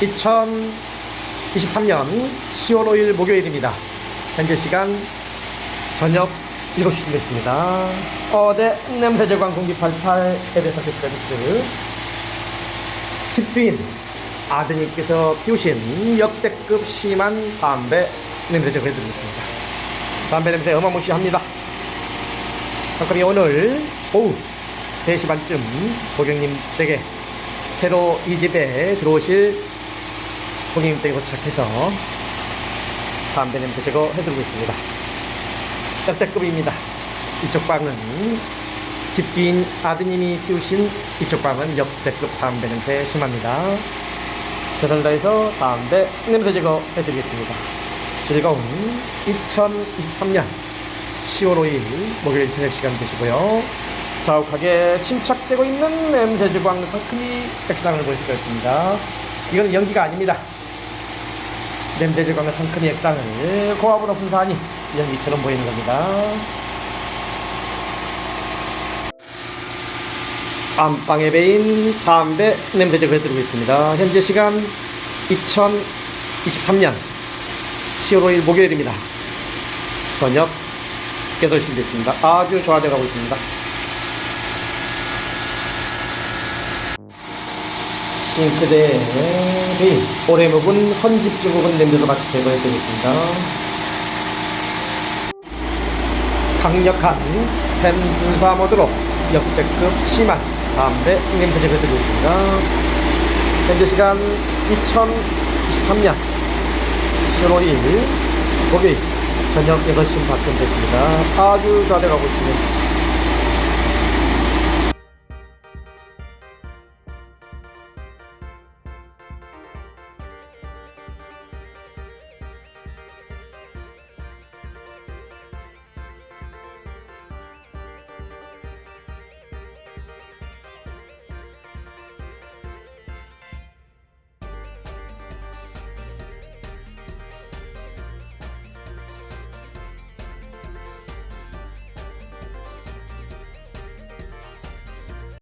2023년 10월 5일 목요일입니다. 현재 시간 저녁 7시 됐습니다. 어제 냄새제광 공기 88 에베사 세트레스 집주인 아드님께서 피우신 역대급 심한 담배 냄새 제거해 드리겠습니다. 담배 냄새 어마무시합니다. 그럼 오늘 오후 3시 반쯤 고객님 댁에 새로 이 집에 들어오실 고객님 댁에 도착해서 담배 냄새 제거 해드리고 있습니다. 역대급입니다. 이쪽 방은 집주인 아드님이 피우신 이쪽 방은 역대급 담배 냄새 심합니다. 최선을 다해서 담배 냄새 제거 해드리겠습니다. 즐거운 2023년 10월 5일 목요일 저녁 시간 되시고요. 자욱하게 침착되고 있는 냄새 주광 상큼이 색상을 보실 수 있습니다. 이건 연기가 아닙니다. 냄새 주광의 상큼이 액상을 고압으로 분사하니 연기처럼 보이는 겁니다. 안방에 베인 담배 냄새 제거 해드리고 있습니다. 현재 시간 2023년 10월 5일 목요일입니다. 저녁 8시 됐습니다. 아주 좋아져 가고 있습니다. 싱크대에 오래 묵은 헌집 증후군 냄새도 같이 제거해 드리겠습니다. 강력한 펜 분사 모드로 역대급 심한 담배 냄새 제거해 드리고 있습니다. 현재 시간 2023년 10월 5일 목요일 저녁 8시 반쯤 됐습니다. 아주 잘돼가고 있습니다.